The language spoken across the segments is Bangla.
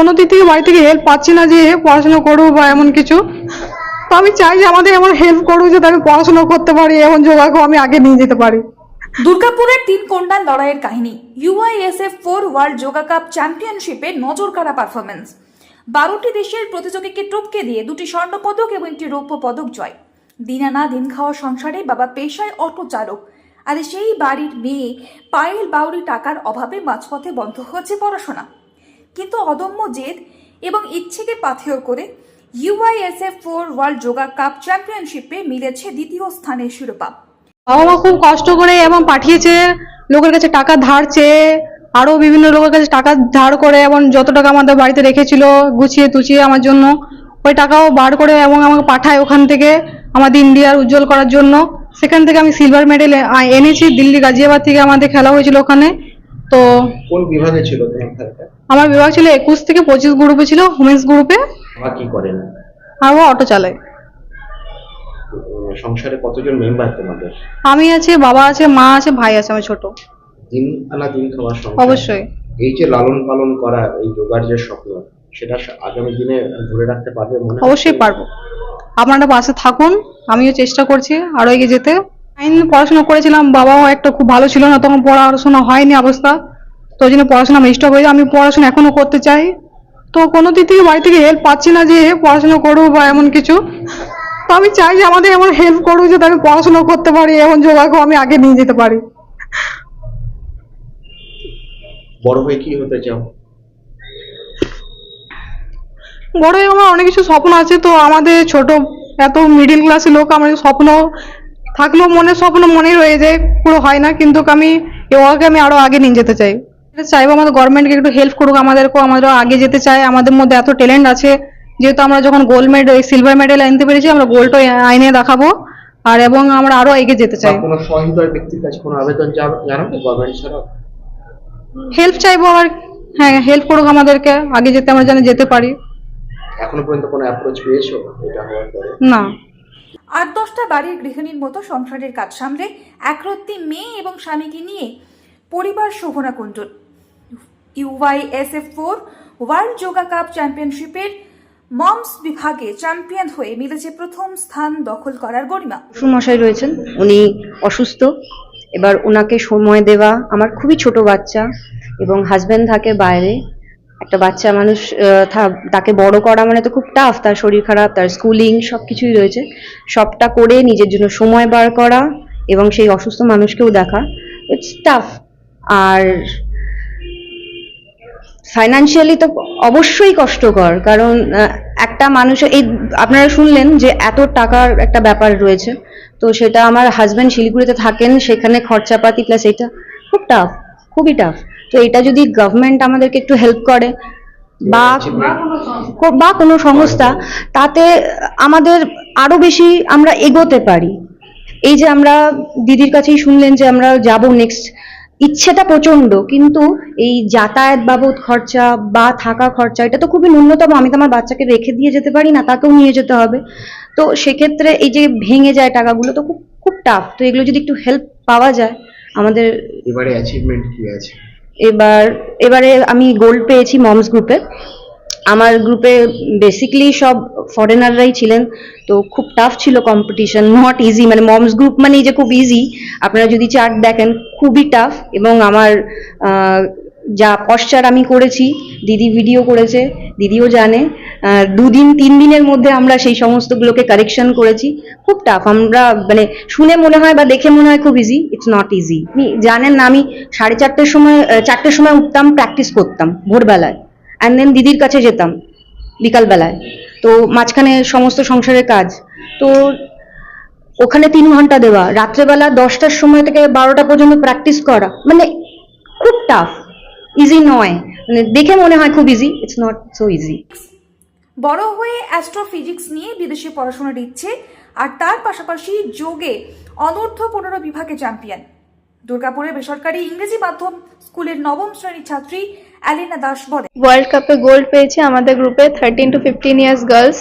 কোনো দিক থেকে বাড়ি থেকে হেল্প পাচ্ছি না যে পড়াশোনা করব বা এমন কিছু। তো আমি চাই যে আমাদের এমন হেল্প করুক যাতে আমি পড়াশোনা করতে পারি, এমন যোগাকে আমি আগে নিয়ে যেতে পারি। দুর্গাপুরের তিন কন্যার লড়াইয়ের কাহিনী UISF four world yoga cup চ্যাম্পিয়নশিপে নজর কাড়া পারফরমেন্স বারোটি দেশের প্রতিযোগীকে টপকে দিয়ে দুটি স্বর্ণপদক এবং একটি রৌপ্য পদক জয়। দিন আনা দিন খাওয়া সংসারে বাবা পেশায় অটো চালক আর সেই বাড়ির মেয়ে পায়েল বাউরি টাকার অভাবে মাঝপথে বন্ধ হচ্ছে পড়াশোনা। কিন্তু অদম্য জেদ এবং ইচ্ছেকে পাথেয় করে UISF four world yoga cup চ্যাম্পিয়নশিপে মিলেছে দ্বিতীয় স্থানের শিরোপা। বাবা মা খুব কষ্ট করে এবং পাঠিয়েছে, লোকের কাছে টাকা ধার চেয়ে, আরও বিভিন্ন লোকের কাছে টাকা ধার করে এবং যত টাকা আমাদের বাড়িতে রেখেছিল, গুছিয়ে তুচিয়ে আমার জন্য, ওই টাকাও বার করে এবং আমাকে পাঠায় ওখান থেকে আমাদের ইন্ডিয়ার উজ্জ্বল করার জন্য। সেখান থেকে আমি সিলভার মেডেল এনেছি, দিল্লি গাজিয়াবাদ থেকে আমাদের খেলা হয়েছিল ওখানে। তো কোন বিভাগে ছিল আমার বিভাগ ছিল একুশ থেকে পঁচিশ গ্রুপে ছিল উমেন্স গ্রুপে। কি করেন? আর ও অটো চালায়। সংসারে কতজন মেম্বার তোমাদের? আমি আছে বাবা আছে মা আছে ভাই আছে আমার ছোট। দিন আনা দিন খাওয়ার সংসার। অবশ্যই। এই যে লালন পালন করা এই যোগার যে স্বপ্ন সেটা আগামী দিনে ধরে রাখতে পারবে মনে অবশ্যই পারব। আপনারা পাশে থাকুন আমিও চেষ্টা করছি আরও এগিয়ে যেতে। আইন পড়াশোনা করেছিলাম বাবাও একটা খুব ভালো ছিল না তখন পড়াশোনা হয়নি অবস্থা। তো ওই জন্য পড়াশোনা আমি স্টপ হয়ে আমি পড়াশোনা এখনও করতে চাই। তো কোনো দিক থেকে বাড়ি থেকে হেল্প পাচ্ছি না যে পড়াশোনা করব বা এমন কিছু। তো আমি চাই যে আমাদের এমন হেল্প করুক যাতে আমি পড়াশোনা করতে পারি এমন যোগাকে আমি আগে নিয়ে যেতে পারি। বড় হয়ে কি হতে চাও? বড় হয়ে আমার অনেক কিছু স্বপ্ন আছে। তো আমাদের ছোট এত মিডিল ক্লাসের লোক আমাদের স্বপ্ন থাকলেও মনে স্বপ্ন মনেই রয়ে যায় পুরো হয় না কিন্তু আমি যোগাকে আমি আরও আগে নিয়ে যেতে চাই। চাইব আমাদের গভর্নমেন্টকে একটু হেল্প করুক আমাদেরকেও আমরা আগে যেতে চাই আমাদের মধ্যে এত ট্যালেন্ট আছে। যেহেতু আমরা যখন গোল্ড মেডেল সিলভার মেডেল আনতে পেরেছি আমরা গোল্ডও আইনে দেখাবো। আর এবং আমরা আরও এগিয়ে যেতে চাই। কোনো সহৃদয় ব্যক্তির কাছে কোনো আবেদন জানাবে গভর্নমেন্ট ছাড়া হেল্প চাইব আর হ্যাঁ হেল্প করুক আমাদেরকে আগে যেতে আমরা যেন যেতে পারি। এখনও পর্যন্ত কোনো অ্যাপ্রোচ পেয়েছ? এটা হওয়ার পরে? না। আট দশটা বাড়ির গৃহিণীর মতো সংসারের কাজ সামলে একরত্তি মেয়ে এবং স্বামীকে নিয়ে পরিবার Shobhana Kundal. UISF four world yoga cup চ্যাম্পিয়নশিপের মমস বিভাগে চ্যাম্পিয়ন হয়ে মিলেছে প্রথম স্থান দখল করার গরিমা। শ্বশুরমশাই রয়েছেন, উনি অসুস্থ। এবার ওনাকে সময় দেওয়া আমার খুবই ছোট বাচ্চা এবং হাজবেন্ড থাকে বাইরে। একটা বাচ্চা মানুষ তাকে বড় করা মানে তো খুব টাফ তার শরীর খারাপ, তার স্কুলিং সব কিছুই রয়েছে। সবটা করে নিজের জন্য সময় বার করা এবং সেই অসুস্থ মানুষকেও দেখা। ইটস টাফ আর ফাইনান্সিয়ালি তো অবশ্যই কষ্টকর, কারণ একটা মানুষ, এই আপনারা শুনলেন যে এত টাকার একটা ব্যাপার রয়েছে। তো সেটা আমার হাজব্যান্ড শিলিগুড়িতে থাকেন, সেখানে খরচাপাতি প্লাস এটা খুব টাফ খুবই টাফ তো এটা যদি গভর্নমেন্ট আমাদেরকে একটু হেল্প করে, বা কোনো সংস্থা, তাতে আমাদের আরও বেশি আমরা এগোতে পারি। এই যে আমরা দিদির কাছেই শুনলেন যে আমরা যাব নেক্সট ইচ্ছেটা প্রচণ্ড কিন্তু এই যাতায়াত বাবদ খরচা বা থাকা খরচা, এটা তো খুবই ন্যূনতম, আমি তো আমার বাচ্চাকে রেখে দিয়ে যেতে পারি না, তাকেও নিয়ে যেতে হবে। তো সেক্ষেত্রে এই যে ভেঙে যায় টাকাগুলো তো খুব খুব টাফ তো এগুলো যদি একটু হেল্প পাওয়া যায়, আমাদের এবারে অ্যাচিভমেন্ট কি আছে? এবার, এবারে আমি গোল্ড পেয়েছি মমস গ্রুপে আমার গ্রুপে বেসিক্যালি সব ফরেনাররাই ছিলেন, তো খুব টাফ ছিল কম্পিটিশন নট ইজি মানে মমস গ্রুপ মানে যে খুব ইজি আপনারা যদি চার্ট দেখেন, খুবই টাফ এবং আমার যা পশ্চার আমি করেছি, দিদি ভিডিও করেছে, দিদিও জানে। দুদিন তিন দিনের মধ্যে আমরা সেই সমস্তগুলোকে কারেকশন করেছি। খুব টাফ আমরা মানে শুনে মনে হয় বা দেখে মনে হয় খুব ইজি ইটস নট ইজি আপনি জানেন না, আমি সাড়ে চারটের সময় চারটের সময় উঠতাম প্র্যাকটিস করতাম, ভোরবেলায়। অ্যান্ড দেন দিদির কাছে যেতাম, বিকালবেলায়। তো মাঝখানে সমস্ত সংসারের কাজ। তো ওখানে তিন ঘণ্টা দেওয়া। রাত্রেবেলা দশটার সময় থেকে বারোটা পর্যন্ত প্র্যাকটিস করা। মানে খুব টাফ ইজি নয়। মানে দেখে মনে হয় খুব easy it's not so easy বড় হয়ে অ্যাস্ট্রোফিজিক্স নিয়ে বিদেশে পড়াশোনার ইচ্ছে আর তার পাশাপাশি যোগে অনূর্ধ্ব পনেরো বিভাগে চ্যাম্পিয়ন দুর্গাপুরের বেসরকারি ইংরেজি মাধ্যম স্কুলের নবম শ্রেণির ছাত্রী অ্যালিনা দাস বলেন ওয়ার্ল্ড কাপে গোল্ড পেয়েছে আমাদের গ্রুপে thirteen to fifteen years girls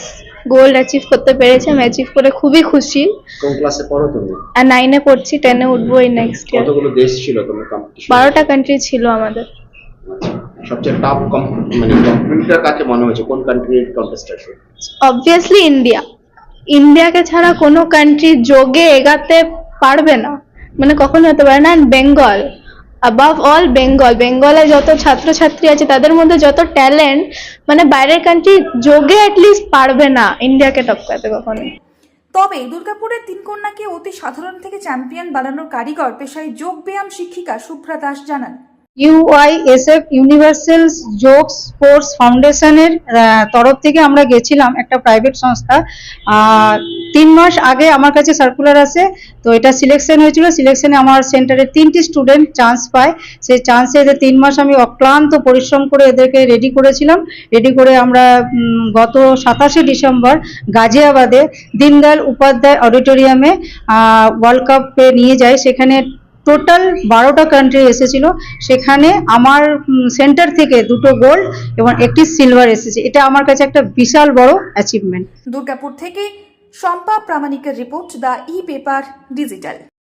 gold achieve করতে পেরেছে আমি অ্যাচিভ করে খুবই খুশি। কোন ক্লাসে পড়ো তুমি? আর নাইনে পড়ছি টেনে উঠবো এই নেক্সট ইয়ার কতগুলো দেশ ছিল তোমার কম্পিটিশন বারোটা কান্ট্রি ছিল আমাদের। সবচেয়ে টাফ মানে কম্পিটিটর কাকে মনে হয়েছে কোন কান্ট্রির কন্টেস্টেন্ট অবভিয়াসলি ইন্ডিয়া ইন্ডিয়াকে ছাড়া কোনো কান্ট্রি যোগে এগাতে পারবে না। মানে কখনো হতে পারে না। বেঙ্গল অ্যাবাভ অল বেঙ্গল বেঙ্গলে যত ছাত্রছাত্রী আছে তাদের মধ্যে যত ট্যালেন্ট মানে বাইরের কান্ট্রি যোগে অ্যাটলিস্ট পারবে না ইন্ডিয়াকে টপকাতে কখনো তবে দুর্গাপুরের তিন কন্যাকে অতি সাধারণ থেকে চ্যাম্পিয়ন বানানোর কারিগর পেশায় যোগ ব্যায়াম শিক্ষিকা শুভ্রা দাস জানান ইউআইএসএফ ইউনিভার্সাল যোগ স্পোর্টস ফাউন্ডেশনের তরফ থেকে আমরা গেছিলাম একটা প্রাইভেট সংস্থা। তিন মাস আগে আমার কাছে সার্কুলার আসে, তো এটা সিলেকশন হয়েছিল। সিলেকশনে আমার সেন্টারে তিনটি স্টুডেন্ট চান্স পায়। সেই চান্সে এদের তিন মাস আমি অক্লান্ত পরিশ্রম করে এদেরকে রেডি করেছিলাম। রেডি করে আমরা গত সাতাশে ডিসেম্বর গাজিয়াবাদে দিনদয়াল উপাধ্যায় অডিটোরিয়ামে ওয়ার্ল্ড কাপে নিয়ে যাই। সেখানে টোটাল বারোটা কান্ট্রি এসেছিল। সেখানে আমার সেন্টার থেকে দুটো গোল্ড এবং একটি সিলভার এসেছে। এটা আমার কাছে একটা বিশাল বড় অ্যাচিভমেন্ট দুর্গাপুর থেকে Shampa প্রামাণিকের report the e paper digital